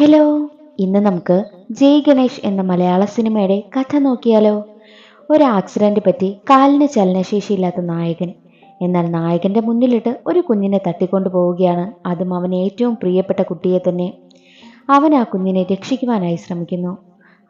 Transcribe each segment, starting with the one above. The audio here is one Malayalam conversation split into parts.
ഹലോ ഇന്ന് നമുക്ക് ജയ് ഗണേഷ് എന്ന മലയാള സിനിമയുടെ കഥ നോക്കിയാലോ. ഒരു ആക്സിഡന്റ് പറ്റി കാലിന് ചലനശേഷിയില്ലാത്ത നായകൻ. എന്നാൽ നായകന്റെ മുന്നിലിട്ട് ഒരു കുഞ്ഞിനെ തട്ടിക്കൊണ്ടു പോവുകയാണ് അതും അവന് ഏറ്റവും പ്രിയപ്പെട്ട കുട്ടിയെ തന്നെ. അവൻ ആ കുഞ്ഞിനെ രക്ഷിക്കുവാനായി ശ്രമിക്കുന്നു.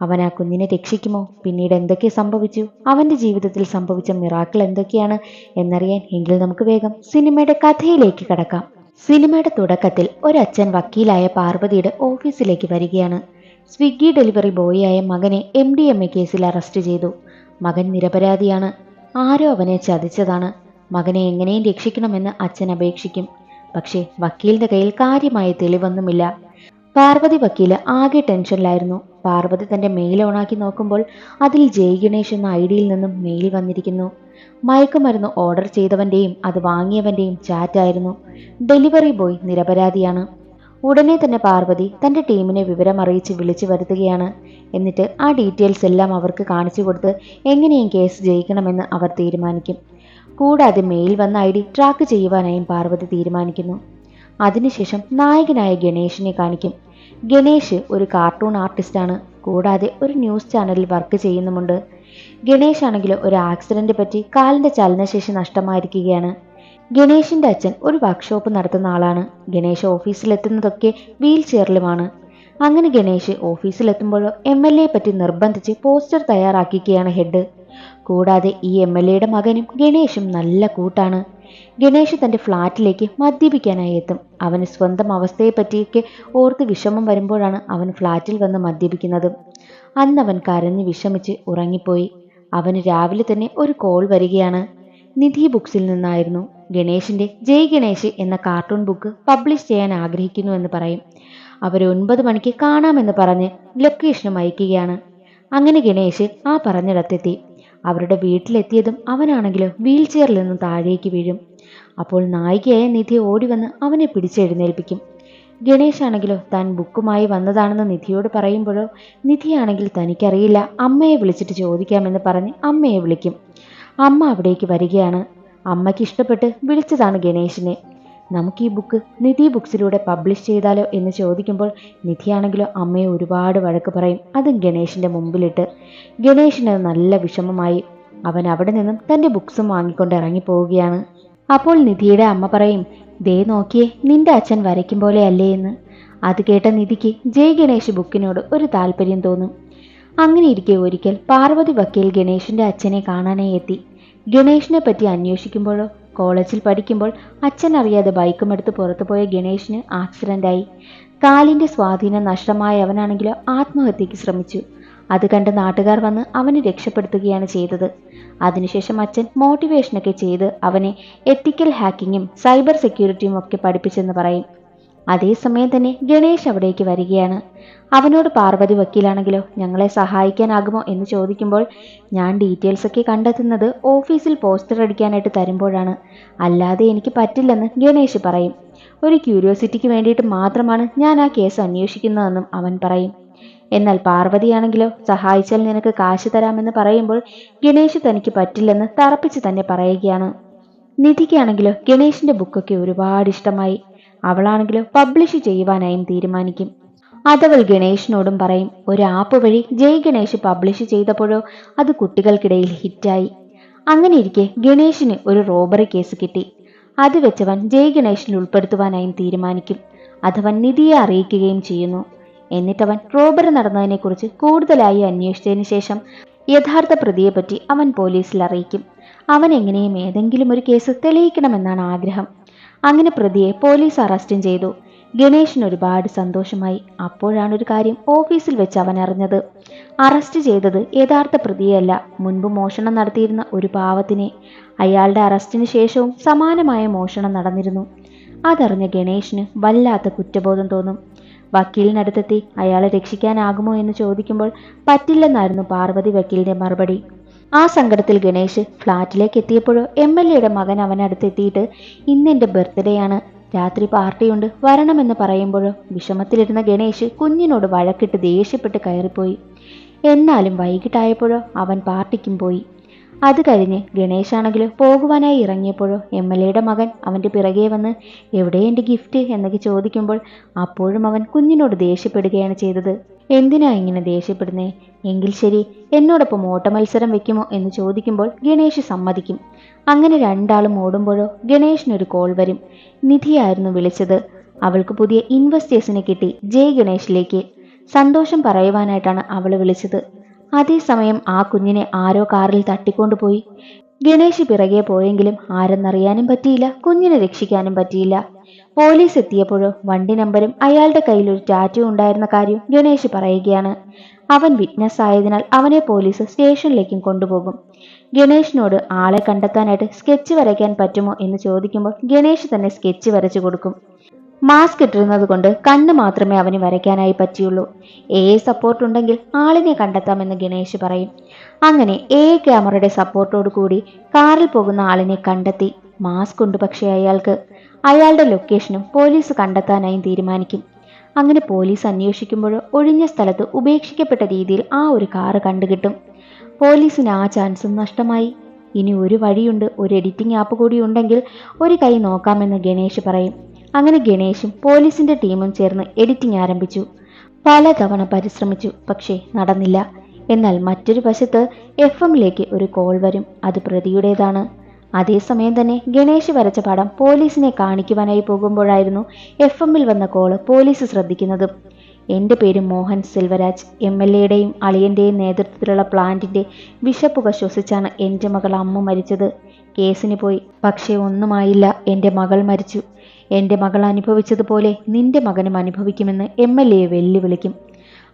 അവൻ ആ കുഞ്ഞിനെ രക്ഷിക്കുമോ? പിന്നീട് എന്തൊക്കെ സംഭവിച്ചു? അവന്റെ ജീവിതത്തിൽ സംഭവിച്ച മിറാക്കിൾ എന്തൊക്കെയാണ് എന്നറിയാൻ എങ്കിൽ നമുക്ക് വേഗം സിനിമയുടെ കഥയിലേക്ക് കടക്കാം. സിനിമയുടെ തുടക്കത്തിൽ ഒരച്ഛൻ വക്കീലായ പാർവതിയുടെ ഓഫീസിലേക്ക് വരികയാണ്. സ്വിഗ്ഗി ഡെലിവറി ബോയിയായ മകനെ എം ഡി എം എ കേസിൽ അറസ്റ്റ് ചെയ്തു. മകൻ നിരപരാധിയാണ്. ആരോ അവനെ ചതിച്ചതാണ്. മകനെ എങ്ങനെയും രക്ഷിക്കണമെന്ന് അച്ഛൻ അപേക്ഷിക്കും. പക്ഷേ വക്കീലിന്റെ കയ്യിൽ കാര്യമായ തെളിവൊന്നുമില്ല. പാർവതി വക്കീൽ ആകെ ടെൻഷനിലായിരുന്നു. പാർവതി തന്റെ മെയിൽ ഓണാക്കി നോക്കുമ്പോൾ അതിൽ ജയ് ഗണേഷ് എന്ന ഐ ഡിയിൽ നിന്നും മെയിൽ വന്നിരിക്കുന്നു. മയക്കുമരുന്ന് ഓർഡർ ചെയ്തവന്റെയും അത് വാങ്ങിയവന്റെയും ചാറ്റായിരുന്നു ഡെലിവറി ബോയ് നിരപരാധിയാണ്. ഉടനെ തന്നെ പാർവതി തന്റെ ടീമിനെ വിവരം അറിയിച്ച് വിളിച്ചു വരുത്തുകയാണ്. എന്നിട്ട് ആ ഡീറ്റെയിൽസ് എല്ലാം അവർക്ക് കാണിച്ചു കൊടുത്ത് എങ്ങനെയും കേസ് ജയിക്കണമെന്ന് അവർ തീരുമാനിക്കും. കൂടാതെ മെയിൽ വന്ന ഐ ഡി ട്രാക്ക് ചെയ്യുവാനായും പാർവതി തീരുമാനിക്കുന്നു. അതിനുശേഷം നായകനായ ഗണേഷിനെ കാണിക്കും. ഗണേഷ് ഒരു കാർട്ടൂൺ ആർട്ടിസ്റ്റാണ് കൂടാതെ ഒരു ന്യൂസ് ചാനലിൽ വർക്ക് ചെയ്യുന്നുമുണ്ട്. ഗണേഷ് ആണെങ്കിലും ഒരു ആക്സിഡന്റ് പറ്റി കാലിന്റെ ചലനശേഷി നഷ്ടമായിരിക്കുകയാണ്. ഗണേഷിന്റെ അച്ഛൻ ഒരു വർക്ക്ഷോപ്പ് നടത്തുന്ന ആളാണ്. ഗണേഷ് ഓഫീസിലെത്തുന്നതൊക്കെ വീൽ ചെയറിലുമാണ് അങ്ങനെ ഗണേഷ് ഓഫീസിലെത്തുമ്പോഴോ എം എൽ എ പറ്റി നിർബന്ധിച്ച് പോസ്റ്റർ തയ്യാറാക്കിക്കുകയാണ് ഹെഡ് കൂടാതെ ഈ എം എൽ എയുടെ മകനും ഗണേഷും നല്ല കൂട്ടാണ്. ഗണേഷ് തന്റെ ഫ്ലാറ്റിലേക്ക് മദ്യപിക്കാനായി എത്തും. അവന് സ്വന്തം അവസ്ഥയെപ്പറ്റിയൊക്കെ ഓർത്ത് വിഷമം വരുമ്പോഴാണ് അവൻ ഫ്ലാറ്റിൽ വന്ന് മദ്യപിക്കുന്നത്. അന്ന് അവൻ കരഞ്ഞ് വിഷമിച്ച് ഉറങ്ങിപ്പോയി. അവന് രാവിലെ തന്നെ ഒരു കോൾ വരികയാണ്. നിധി ബുക്സിൽ നിന്നായിരുന്നു. ഗണേഷിന്റെ ജയ് ഗണേഷ് എന്ന കാർട്ടൂൺ ബുക്ക് പബ്ലിഷ് ചെയ്യാൻ ആഗ്രഹിക്കുന്നു എന്ന് പറയും. അവർ ഒൻപത് മണിക്ക് കാണാമെന്ന് പറഞ്ഞ് ലൊക്കേഷനും അയക്കുകയാണ്. അങ്ങനെ ഗണേഷ് ആ പറഞ്ഞിടത്തെത്തി. അവരുടെ വീട്ടിലെത്തിയതും അവനാണെങ്കിലോ വീൽ ചെയറിൽ നിന്നും താഴേക്ക് വീഴും. അപ്പോൾ നായികയായ നിധി ഓടി വന്ന് അവനെ പിടിച്ചെഴുന്നേൽപ്പിക്കും ഗണേഷ് ആണെങ്കിലോ താൻ ബുക്കുമായി വന്നതാണെന്ന് നിധിയോട് പറയുമ്പോഴോ നിധിയാണെങ്കിൽ തനിക്കറിയില്ല അമ്മയെ വിളിച്ചിട്ട് ചോദിക്കാമെന്ന് പറഞ്ഞ് അമ്മയെ വിളിക്കും. അമ്മ അവിടേക്ക് വരികയാണ്. അമ്മയ്ക്ക് ഇഷ്ടപ്പെട്ട് വിളിച്ചതാണ് ഗണേഷിനെ നമുക്ക് ഈ ബുക്ക് നിധി ബുക്സിലൂടെ പബ്ലിഷ് ചെയ്താലോ എന്ന് ചോദിക്കുമ്പോൾ നിധിയാണെങ്കിലോ അമ്മയെ ഒരുപാട് വഴക്ക് പറയും. അത് ഗണേഷിന്റെ മുമ്പിലിട്ട്. ഗണേഷിന് നല്ല വിഷമമായി. അവൻ അവിടെ നിന്നും തന്റെ ബുക്സും വാങ്ങിക്കൊണ്ട് ഇറങ്ങിപ്പോവുകയാണ് അപ്പോൾ നിധിയുടെ അമ്മ പറയും ദേ നോക്കിയേ നിന്റെ അച്ഛൻ വരയ്ക്കും പോലെ അല്ലേ എന്ന്. അത് കേട്ട നിധിക്ക് ജയ് ഗണേഷ് ബുക്കിനോട് ഒരു താല്പര്യം തോന്നും. അങ്ങനെ ഇരിക്കെ ഒരിക്കൽ പാർവതി വക്കീൽ ഗണേഷിന്റെ അച്ഛനെ കാണാനായി എത്തി. ഗണേഷിനെ പറ്റി അന്വേഷിക്കുമ്പോഴോ കോളേജിൽ പഠിക്കുമ്പോൾ അച്ഛൻ അറിയാതെ ബൈക്കുമെടുത്ത് പുറത്തു പോയ ഗണേഷിന് ആക്സിഡന്റായി. കാലിന്റെ സ്വാധീനം നഷ്ടമായ അവനാണെങ്കിലോ ആത്മഹത്യക്ക് ശ്രമിച്ചു. അത് കണ്ട് നാട്ടുകാർ വന്ന് അവനെ രക്ഷപ്പെടുത്തുകയാണ് ചെയ്തത്. അതിനുശേഷം അച്ഛൻ മോട്ടിവേഷനൊക്കെ ചെയ്ത് അവനെ എത്തിക്കൽ ഹാക്കിങ്ങും സൈബർ സെക്യൂരിറ്റിയും ഒക്കെ പഠിപ്പിച്ചെന്ന് പറയും. അതേസമയം തന്നെ ഗണേഷ് അവിടേക്ക് വരികയാണ്. അവനോട് പാർവതി വക്കീലാണെങ്കിലോ ഞങ്ങളെ സഹായിക്കാനാകുമോ എന്ന് ചോദിക്കുമ്പോൾ ഞാൻ ഡീറ്റെയിൽസ് ഒക്കെ കണ്ടെത്തുന്നത് ഓഫീസിൽ പോസ്റ്റർ അടിക്കാനായിട്ട് തരുമ്പോഴാണ്. അല്ലാതെ എനിക്ക് പറ്റില്ലെന്ന് ഗണേഷ് പറയും. ഒരു ക്യൂരിയോസിറ്റിക്ക് വേണ്ടിയിട്ട് മാത്രമാണ് ഞാൻ ആ കേസ് അന്വേഷിക്കുന്നതെന്നും അവൻ പറയും. എന്നാൽ പാർവതിയാണെങ്കിലോ സഹായിച്ചാൽ നിനക്ക് കാശ് തരാമെന്ന് പറയുമ്പോൾ ഗണേഷ് തനിക്ക് പറ്റില്ലെന്ന് തറപ്പിച്ച് തന്നെ പറയുകയാണ്. നിധിക്കാണെങ്കിലോ ഗണേഷിന്റെ ബുക്കൊക്കെ ഒരുപാട് ഇഷ്ടമായി. അവളാണെങ്കിലോ പബ്ലിഷ് ചെയ്യുവാനായും തീരുമാനിക്കും. അതവൾ ഗണേഷിനോടും പറയും ഒരു ആപ്പ് വഴി ജയ് ഗണേഷ് പബ്ലിഷ് ചെയ്തപ്പോഴോ അത് കുട്ടികൾക്കിടയിൽ ഹിറ്റായി. അങ്ങനെ ഇരിക്കെ ഗണേഷിന് ഒരു റോബറി കേസ് കിട്ടി. അത് വെച്ചവൻ ജയ് ഗണേഷിൽ ഉൾപ്പെടുത്തുവാനായും തീരുമാനിക്കും. അതവൻ നിധിയെ അറിയിക്കുകയും ചെയ്യുന്നു. എന്നിട്ടവൻ റോബറി നടന്നതിനെക്കുറിച്ച് കൂടുതലായി അന്വേഷിച്ചതിന് ശേഷം യഥാർത്ഥ പ്രതിയെപ്പറ്റി അവൻ പോലീസിൽ അറിയിക്കും. അവൻ എങ്ങനെയും ഏതെങ്കിലും ഒരു കേസ് തെളിയിക്കണമെന്നാണ് ആഗ്രഹം. അങ്ങനെ പ്രതിയെ പോലീസ് അറസ്റ്റും ചെയ്തു. ഗണേഷിന് ഒരുപാട് സന്തോഷമായി. അപ്പോഴാണ് ഒരു കാര്യം ഓഫീസിൽ വെച്ച് അവൻ അറിഞ്ഞത്. അറസ്റ്റ് ചെയ്തത് യഥാർത്ഥ പ്രതിയല്ല മുൻപ് മോഷണം നടത്തിയിരുന്ന ഒരു പാവത്തിനെ. അയാളുടെ അറസ്റ്റിന് ശേഷവും സമാനമായ മോഷണം നടന്നിരുന്നു. അതറിഞ്ഞ ഗണേഷിന് വല്ലാത്ത കുറ്റബോധം തോന്നും. വക്കീലിനടുത്തെത്തി അയാളെ രക്ഷിക്കാനാകുമോ എന്ന് ചോദിക്കുമ്പോൾ പറ്റില്ലെന്നായിരുന്നു പാർവതി വക്കീലിന്റെ മറുപടി. ആ സങ്കടത്തിൽ ഗണേഷ് ഫ്ലാറ്റിലേക്ക് എത്തിയപ്പോഴോ എം എൽ എയുടെ മകൻ അവനടുത്തെത്തിയിട്ട് ഇന്ന് എന്റെ ബർത്ത്ഡേ ആണ്. രാത്രി പാർട്ടിയുണ്ട് വരണമെന്ന് പറയുമ്പോഴോ വിഷമത്തിലിരുന്ന ഗണേഷ് കുഞ്ഞിനോട് വഴക്കിട്ട് ദേഷ്യപ്പെട്ട് കയറിപ്പോയി. എന്നാലും വൈകിട്ടായപ്പോഴോ അവൻ പാർട്ടിക്കും പോയി. അത് കഴിഞ്ഞ് ഗണേശാണെങ്കിലും പോകുവാനായി ഇറങ്ങിയപ്പോഴോ എം എൽ എയുടെ മകൻ അവന്റെ പിറകെ വന്ന് എവിടെ എന്റെ ഗിഫ്റ്റ് എന്നൊക്കെ ചോദിക്കുമ്പോൾ അപ്പോഴും അവൻ കുഞ്ഞിനോട് ദേഷ്യപ്പെടുകയാണ് ചെയ്തത്. എന്തിനാ ഇങ്ങനെ ദേഷ്യപ്പെടുന്നേ? എങ്കിൽ ശരി എന്നോടൊപ്പം ഓട്ടമത്സരം വെക്കുമോ? എന്ന് ചോദിക്കുമ്പോൾ ഗണേഷ് സമ്മതിക്കും. അങ്ങനെ രണ്ടാളും ഓടുമ്പോഴോ ഗണേഷിനൊരു കോൾ വരും. നിധിയായിരുന്നു വിളിച്ചത്. അവൾക്ക് പുതിയ ഇൻവെസ്റ്റേഴ്സിനെ കിട്ടി. ജയ് ഗണേഷിലേക്ക് സന്തോഷം പറയുവാനായിട്ടാണ് അവൾ വിളിച്ചത്. അതേസമയം ആ കുഞ്ഞിനെ ആരോ കാറിൽ തട്ടിക്കൊണ്ടുപോയി ഗണേഷ് പിറകെ പോയെങ്കിലും ആരെന്നറിയാനും പറ്റിയില്ല കുഞ്ഞിനെ രക്ഷിക്കാനും പറ്റിയില്ല. പോലീസ് എത്തിയപ്പോഴോ വണ്ടി നമ്പരും അയാളുടെ കയ്യിൽ ഒരു ടാറ്റു ഉണ്ടായിരുന്ന കാര്യം ഗണേഷ് പറയുകയാണ്. അവൻ വിറ്റ്നസ് ആയതിനാൽ അവനെ പോലീസ് സ്റ്റേഷനിലേക്കും കൊണ്ടുപോകും. ഗണേഷിനോട് ആളെ കണ്ടെത്താനായിട്ട് സ്കെച്ച് വരയ്ക്കാൻ പറ്റുമോ എന്ന് ചോദിക്കുമ്പോൾ ഗണേഷ് തന്നെ സ്കെച്ച് വരച്ചു കൊടുക്കും. മാസ്ക് ഇട്ടിരുന്നത് കൊണ്ട് കണ്ണ് മാത്രമേ അവന് വരയ്ക്കാനായി പറ്റിയുള്ളൂ. എ സപ്പോർട്ട് ഉണ്ടെങ്കിൽ ആളിനെ കണ്ടെത്താമെന്ന് ഗണേഷ് പറയും. അങ്ങനെ എ ക്യാമറയുടെ സപ്പോർട്ടോട് കൂടി കാറിൽ പോകുന്ന ആളിനെ കണ്ടെത്തി. മാസ്ക് ഉണ്ട് പക്ഷേ അയാൾക്ക്. അയാളുടെ ലൊക്കേഷനും പോലീസ് കണ്ടെത്താനായും തീരുമാനിക്കും. അങ്ങനെ പോലീസ് അന്വേഷിക്കുമ്പോൾ ഒഴിഞ്ഞ സ്ഥലത്ത് ഉപേക്ഷിക്കപ്പെട്ട രീതിയിൽ ആ ഒരു കാറ് കണ്ടുകിട്ടും. പോലീസിന് ആ ചാൻസും നഷ്ടമായി. ഇനി ഒരു വഴിയുണ്ട് ഒരു എഡിറ്റിംഗ് ആപ്പ് കൂടി ഉണ്ടെങ്കിൽ ഒരു കൈ നോക്കാമെന്ന് ഗണേഷ് പറയും. അങ്ങനെ ഗണേഷും പോലീസിന്റെ ടീമും ചേർന്ന് എഡിറ്റിംഗ് ആരംഭിച്ചു. പല തവണ പരിശ്രമിച്ചു പക്ഷേ നടന്നില്ല. എന്നാൽ മറ്റൊരു വശത്ത് എഫ് എമ്മിലേക്ക് ഒരു കോൾ വരും. അത് പ്രതിയുടേതാണ്. അതേസമയം തന്നെ ഗണേഷ് വരച്ച പടം പോലീസിനെ കാണിക്കുവാനായി പോകുമ്പോഴായിരുന്നു എഫ് എമ്മിൽ വന്ന കോൾ പോലീസ് ശ്രദ്ധിക്കുന്നത്. എന്റെ പേര് മോഹൻ സെൽവരാജ്. എം എൽ എയുടെയും അളിയന്റെയും നേതൃത്വത്തിലുള്ള പ്ലാന്റിന്റെ വിഷപ്പുക ശ്വസിച്ചാണ് എന്റെ മകൾ അമ്മ മരിച്ചത്. കേസിന് പോയി. പക്ഷേ ഒന്നുമായില്ല. എന്റെ മകൾ മരിച്ചു. എന്റെ മകൾ അനുഭവിച്ചതുപോലെ നിന്റെ മകനും അനുഭവിക്കുമെന്ന് എം എൽ എയെ വെല്ലുവിളിക്കും.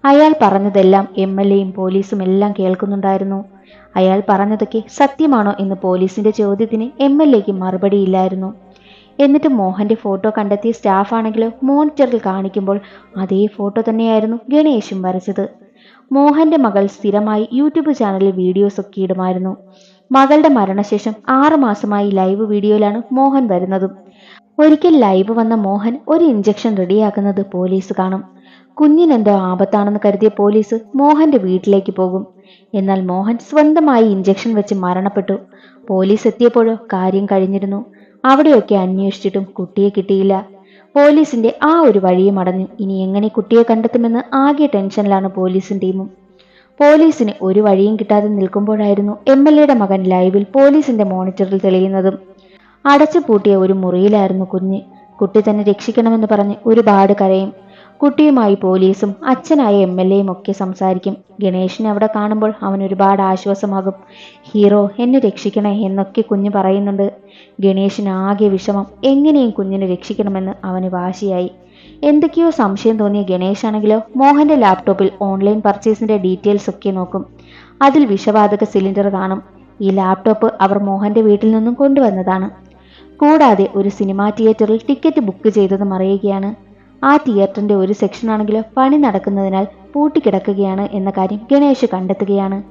അയാൾ പറഞ്ഞതെല്ലാം എം എൽ എയും പോലീസും എല്ലാം കേൾക്കുന്നുണ്ടായിരുന്നു. അയാൾ പറഞ്ഞതൊക്കെ സത്യമാണോ എന്ന് പോലീസിന്റെ ചോദ്യത്തിന് എം എൽ എക്ക് മറുപടിയില്ലായിരുന്നു. എന്നിട്ട് മോഹന്റെ ഫോട്ടോ കണ്ടെത്തിയ സ്റ്റാഫാണെങ്കിലോ മോണിറ്ററിൽ കാണിക്കുമ്പോൾ അതേ ഫോട്ടോ തന്നെയായിരുന്നു ഗണേശും വരച്ചത്. മോഹന്റെ മകൾ സ്ഥിരമായി യൂട്യൂബ് ചാനലിൽ വീഡിയോസ് ഒക്കെ ഇടുമായിരുന്നു. മകളുടെ മരണശേഷം ആറുമാസമായി ലൈവ് വീഡിയോയിലാണ് മോഹൻ വരുന്നതും. ഒരിക്കൽ ലൈവ് വന്ന മോഹൻ ഒരു ഇഞ്ചക്ഷൻ റെഡിയാക്കുന്നത് പോലീസ് കാണും. കുഞ്ഞിനെന്തോ ആപത്താണെന്ന് കരുതിയ പോലീസ് മോഹന്റെ വീട്ടിലേക്ക് പോകും. എന്നാൽ മോഹൻ സ്വന്തമായി ഇഞ്ചക്ഷൻ വെച്ച് മരണപ്പെട്ടു. പോലീസ് എത്തിയപ്പോഴോ കാര്യം കഴിഞ്ഞിരുന്നു. അവിടെയൊക്കെ അന്വേഷിച്ചിട്ടും കുട്ടിയെ കിട്ടിയില്ല. പോലീസിന്റെ ആ ഒരു വഴിയും അടഞ്ഞു ഇനി എങ്ങനെ കുട്ടിയെ കണ്ടെത്തുമെന്ന് ആകെ ടെൻഷനിലാണ് പോലീസും ടീമും. പോലീസിന് ഒരു വഴിയും കിട്ടാതെ നിൽക്കുമ്പോഴായിരുന്നു എം എൽ എയുടെ മകൻ ലൈവിൽ പോലീസിന്റെ മോണിറ്ററിൽ തെളിയുന്നതും. അടച്ചു പൂട്ടിയ ഒരു മുറിയിലായിരുന്നു കുഞ്ഞ്. കുട്ടി തന്നെ രക്ഷിക്കണമെന്ന് പറഞ്ഞ് ഒരുപാട് കരയും. കുട്ടിയുമായി പോലീസും അച്ഛനായ എം എൽ എയും ഒക്കെ സംസാരിക്കും. ഗണേഷിനെ അവിടെ കാണുമ്പോൾ അവൻ ഒരുപാട് ആശ്വാസമാകും. ഹീറോ എന്നെ രക്ഷിക്കണേ എന്നൊക്കെ കുഞ്ഞ് പറയുന്നുണ്ട്. ഗണേഷിന് ആകെ വിഷമം എങ്ങനെയും കുഞ്ഞിനെ രക്ഷിക്കണമെന്ന് അവന് വാശിയായി. എന്തൊക്കെയോ സംശയം തോന്നിയ ഗണേഷ് ആണെങ്കിലോ മോഹന്റെ ലാപ്ടോപ്പിൽ ഓൺലൈൻ പർച്ചേസിന്റെ ഡീറ്റെയിൽസ് ഒക്കെ നോക്കും. അതിൽ വിഷവാതക സിലിണ്ടർ കാണും. ഈ ലാപ്ടോപ്പ് അവർ മോഹന്റെ വീട്ടിൽ നിന്നും കൊണ്ടുവന്നതാണ്. കൂടാതെ ഒരു സിനിമാ തിയേറ്ററിൽ ടിക്കറ്റ് ബുക്ക് ചെയ്തതും അറിയുകയാണ്. ആ തിയേറ്ററിന്റെ ഒരു സെക്ഷൻ ആണെങ്കിലോ പണി നടക്കുന്നതിനാൽ പൂട്ടിക്കിടക്കുകയാണ് എന്ന കാര്യം ഗണേഷ് കണ്ടെത്തുകയാണ്.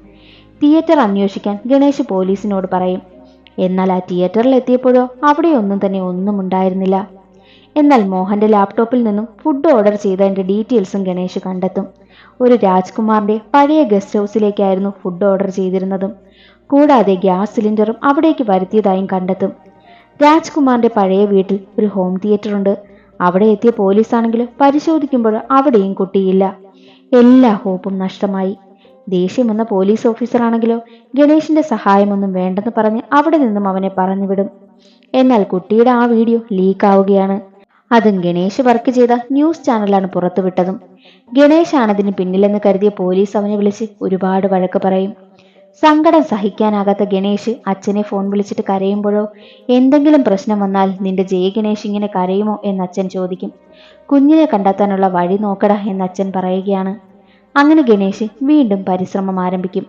തിയേറ്റർ അന്വേഷിക്കാൻ ഗണേഷ് പോലീസിനോട് പറയും. എന്നാൽ ആ തിയേറ്ററിൽ എത്തിയപ്പോഴോ അവിടെ ഒന്നും തന്നെ ഒന്നും ഉണ്ടായിരുന്നില്ല. എന്നാൽ മോഹന്റെ ലാപ്ടോപ്പിൽ നിന്നും ഫുഡ് ഓർഡർ ചെയ്തതിന്റെ ഡീറ്റെയിൽസും ഗണേഷ് കണ്ടെത്തും. ഒരു രാജ്കുമാറിന്റെ പഴയ ഗസ്റ്റ് ഹൗസിലേക്കായിരുന്നു ഫുഡ് ഓർഡർ ചെയ്തിരുന്നതും. കൂടാതെ ഗ്യാസ് സിലിണ്ടറും അവിടേക്ക് വരുത്തിയതായും കണ്ടെത്തും. രാജ്കുമാറിന്റെ പഴയ വീട്ടിൽ ഒരു ഹോം തിയേറ്റർ ഉണ്ട്. അവിടെ എത്തിയ പോലീസാണെങ്കിലും പരിശോധിക്കുമ്പോൾ അവിടെയും കുട്ടിയില്ല. എല്ലാ ഹോപ്പും നഷ്ടമായി. ദേഷ്യം വന്ന പോലീസ് ഓഫീസറാണെങ്കിലോ ഗണേഷിന്റെ സഹായമൊന്നും വേണ്ടെന്ന് പറഞ്ഞ് അവിടെ നിന്നും അവനെ പറഞ്ഞുവിടും. എന്നാൽ കുട്ടിയുടെ ആ വീഡിയോ ലീക്ക് ആവുകയാണ്. അതും ഗണേഷ് വർക്ക് ചെയ്ത ന്യൂസ് ചാനലാണ് പുറത്തുവിട്ടതും. ഗണേഷാണതിന് പിന്നിലെന്ന് കരുതിയ പോലീസ് അവനെ വിളിച്ച് ഒരുപാട് വഴക്ക് പറയും. സങ്കടം സഹിക്കാനാകാത്ത ഗണേഷ് അച്ഛനെ ഫോൺ വിളിച്ചിട്ട് കരയുമ്പോഴോ എന്തെങ്കിലും പ്രശ്നം വന്നാൽ നിന്റെ ജയ ഗണേഷ് ഇങ്ങനെ കരയുമോ എന്ന് അച്ഛൻ ചോദിക്കും. കുഞ്ഞിനെ കണ്ടെത്താനുള്ള വഴി നോക്കടാ എന്ന് അച്ഛൻ പറയുകയാണ്. അങ്ങനെ ഗണേഷ് വീണ്ടും പരിശ്രമം ആരംഭിക്കും.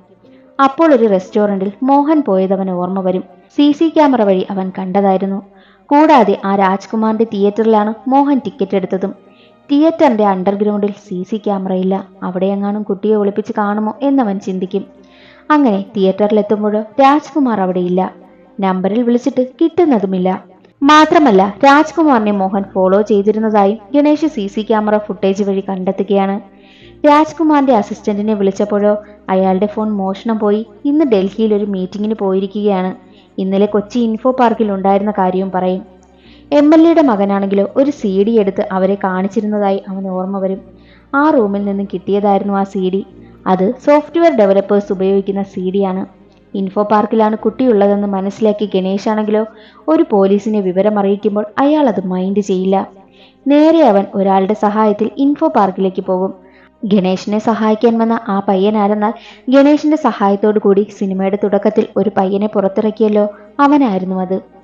അപ്പോൾ ഒരു റെസ്റ്റോറന്റിൽ മോഹൻ പോയതവന് ഓർമ്മ വരും. സി സി ക്യാമറ വഴി അവൻ കണ്ടതായിരുന്നു. കൂടാതെ ആ രാജ്കുമാറിന്റെ തിയേറ്ററിലാണ് മോഹൻ ടിക്കറ്റ് എടുത്തതും. തിയേറ്ററിന്റെ അണ്ടർഗ്രൗണ്ടിൽ സി സി ക്യാമറയില്ല അവിടെയെങ്ങാനും കുട്ടിയെ ഒളിപ്പിച്ച് കാണുമോ എന്നവൻ ചിന്തിക്കും. അങ്ങനെ തിയേറ്ററിലെത്തുമ്പോഴോ രാജ്കുമാർ അവിടെയില്ല. നമ്പറിൽ വിളിച്ചിട്ട് കിട്ടുന്നതുമില്ല. മാത്രമല്ല രാജ്കുമാറിനെ Mohan follow ചെയ്തിരുന്നതായും Ganesh C C camera footage വഴി കണ്ടെത്തുകയാണ്. രാജ്കുമാറിന്റെ അസിസ്റ്റന്റിനെ വിളിച്ചപ്പോഴോ അയാളുടെ ഫോൺ മോഷണം പോയി ഇന്ന് ഡൽഹിയിൽ ഒരു മീറ്റിങ്ങിന് പോയിരിക്കുകയാണ്. ഇന്നലെ കൊച്ചി ഇൻഫോ പാർക്കിൽ ഉണ്ടായിരുന്ന കാര്യവും പറയും. എം എൽ എയുടെ മകനാണെങ്കിലോ ഒരു സി ഡി എടുത്ത് അവരെ കാണിച്ചിരുന്നതായി അവൻ ഓർമ്മ വരും. ആ റൂമിൽ നിന്നും കിട്ടിയതായിരുന്നു ആ സി ഡി. അത് സോഫ്റ്റ്വെയർ ഡെവലപ്പേഴ്സ് ഉപയോഗിക്കുന്ന സി ഡിയാണ് ഇൻഫോ പാർക്കിലാണ് കുട്ടിയുള്ളതെന്ന് മനസ്സിലാക്കി ഗണേശാണെങ്കിലോ? ഒരു പോലീസിനെ വിവരം അറിയിക്കുമ്പോൾ അയാൾ അത് മൈൻഡ് ചെയ്യില്ല. നേരെ അവൻ ഒരാളുടെ സഹായത്തിൽ ഇൻഫോ പാർക്കിലേക്ക് പോകും. ഗണേഷിനെ സഹായിക്കാൻ വന്ന ആ പയ്യനാരെന്നാൽ ഗണേഷിന്റെ സഹായത്തോടു കൂടി സിനിമയുടെ തുടക്കത്തിൽ ഒരു പയ്യനെ പുറത്തിറക്കിയല്ലോ? അവനായിരുന്നു അത്.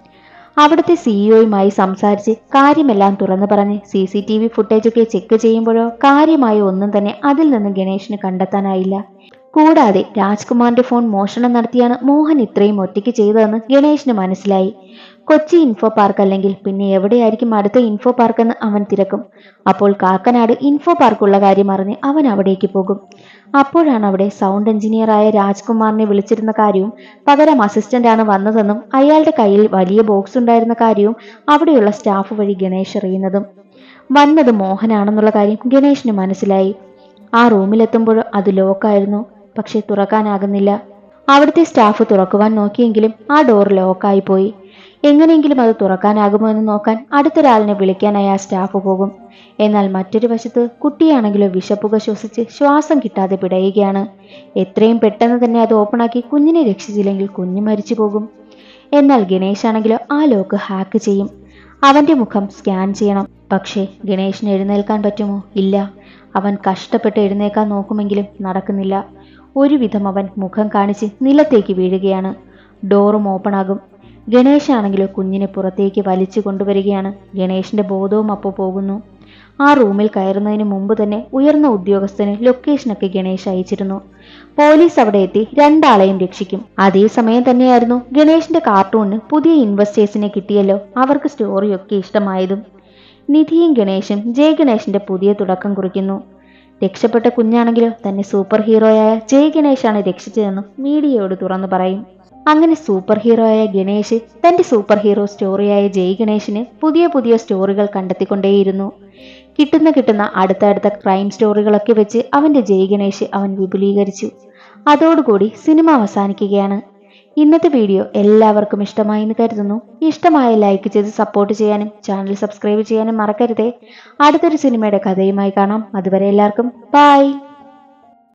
അവിടുത്തെ സിഇഒയുമായി സംസാരിച്ച് കാര്യമെല്ലാം തുറന്നു പറഞ്ഞ് സി സി ടി വി ഫുട്ടേജൊക്കെ ചെക്ക് ചെയ്യുമ്പോഴോ കാര്യമായ ഒന്നും തന്നെ അതിൽ നിന്ന് ഗണേഷിന് കണ്ടെത്താനായില്ല. കൂടാതെ രാജ്കുമാറിന്റെ ഫോൺ മോഷണം നടത്തിയാണ് മോഹൻ ഇത്രയും ഒറ്റയ്ക്ക് ചെയ്തതെന്ന് ഗണേഷിന് മനസ്സിലായി. കൊച്ചി ഇൻഫോ പാർക്ക് അല്ലെങ്കിൽ പിന്നെ എവിടെയായിരിക്കും അടുത്ത ഇൻഫോ പാർക്ക് എന്ന് അവൻ തിരക്കും. അപ്പോൾ കാക്കനാട് ഇൻഫോ പാർക്കുള്ള കാര്യം അറിഞ്ഞ് അവൻ അവിടേക്ക് പോകും. അപ്പോഴാണ് അവിടെ സൗണ്ട് എഞ്ചിനീയറായ രാജ്കുമാറിനെ വിളിച്ചിരുന്ന കാര്യവും പകരം അസിസ്റ്റന്റാണ് വന്നതെന്നും അയാളുടെ കയ്യിൽ വലിയ ബോക്സ് ഉണ്ടായിരുന്ന കാര്യവും അവിടെയുള്ള സ്റ്റാഫ് വഴി ഗണേഷ് അറിയുന്നതും. വന്നത് മോഹനാണെന്നുള്ള കാര്യം ഗണേഷിന് മനസ്സിലായി. ആ റൂമിലെത്തുമ്പോൾ അത് ലോക്കായിരുന്നു പക്ഷെ തുറക്കാനാകുന്നില്ല. അവിടുത്തെ സ്റ്റാഫ് തുറക്കുവാൻ നോക്കിയെങ്കിലും ആ ഡോർ ലോക്കായി പോയി. എങ്ങനെയെങ്കിലും അത് തുറക്കാനാകുമോ എന്ന് നോക്കാൻ അടുത്തൊരാളിനെ വിളിക്കാനായി ആ സ്റ്റാഫ് പോകും. എന്നാൽ മറ്റൊരു വശത്ത് കുട്ടിയാണെങ്കിലോ വിശപ്പുക ശ്വസിച്ച് ശ്വാസം കിട്ടാതെ പിടയുകയാണ്. എത്രയും പെട്ടെന്ന് തന്നെ അത് ഓപ്പണാക്കി കുഞ്ഞിനെ രക്ഷിച്ചില്ലെങ്കിൽ കുഞ്ഞ് മരിച്ചു പോകും. എന്നാൽ ഗണേഷ് ആണെങ്കിലോ ആ ലോക്ക് ഹാക്ക് ചെയ്യും. അവന്റെ മുഖം സ്കാൻ ചെയ്യണം. പക്ഷേ ഗണേഷിന് എഴുന്നേൽക്കാൻ പറ്റുമോ? ഇല്ല. അവൻ കഷ്ടപ്പെട്ട് എഴുന്നേക്കാൻ നോക്കുമെങ്കിലും നടക്കുന്നില്ല. ഒരുവിധം അവൻ മുഖം കാണിച്ച് നിലത്തേക്ക് വീഴുകയാണ്. ഡോറും ഓപ്പൺ ആണെങ്കിലോ കുഞ്ഞിനെ പുറത്തേക്ക് വലിച്ചു കൊണ്ടുവരികയാണ്. ഗണേഷിന്റെ ബോധവും അപ്പോൾ പോകുന്നു. ആ റൂമിൽ കയറുന്നതിന് മുമ്പ് തന്നെ ഉയർന്ന ഉദ്യോഗസ്ഥന് ലൊക്കേഷനൊക്കെ ഗണേഷ് അയച്ചിരുന്നു. പോലീസ് അവിടെ എത്തി രണ്ടാളെയും രക്ഷിക്കും. അതേസമയം തന്നെയായിരുന്നു ഗണേഷിന്റെ കാർട്ടൂണിന് പുതിയ ഇൻവെസ്റ്റേഴ്സിനെ കിട്ടിയല്ലോ അവർക്ക് സ്റ്റോറിയൊക്കെ ഇഷ്ടമായതും. നിധിയും ഗണേഷും ജയ് ഗണേഷിന്റെ പുതിയ തുടക്കം കുറിക്കുന്നു. രക്ഷപ്പെട്ട കുഞ്ഞാണെങ്കിലോ തന്നെ സൂപ്പർ ഹീറോയായ ജയ് ഗണേഷാണ് രക്ഷിച്ചതെന്നും മീഡിയയോട് തുറന്നു പറയും. അങ്ങനെ സൂപ്പർ ഹീറോയായ ഗണേഷ് തന്റെ സൂപ്പർ ഹീറോ സ്റ്റോറിയായ ജയ് ഗണേഷിന് പുതിയ പുതിയ സ്റ്റോറികൾ കണ്ടെത്തിക്കൊണ്ടേയിരുന്നു. കിട്ടുന്ന കിട്ടുന്ന അടുത്തടുത്ത ക്രൈം സ്റ്റോറികളൊക്കെ വെച്ച് അവന്റെ ജയ് ഗണേഷ് അവൻ വിപുലീകരിച്ചു. അതോടുകൂടി സിനിമ അവസാനിക്കുകയാണ്. ഇന്നത്തെ വീഡിയോ എല്ലാവർക്കും ഇഷ്ടമായി എന്ന് കരുതുന്നു. ഇഷ്ടമായ ലൈക്ക് ചെയ്ത് സപ്പോർട്ട് ചെയ്യാനും ചാനൽ സബ്സ്ക്രൈബ് ചെയ്യാനും മറക്കരുതേ. അടുത്തൊരു സിനിമയുടെ കഥയുമായി കാണാം. അതുവരെ എല്ലാവർക്കും ബൈ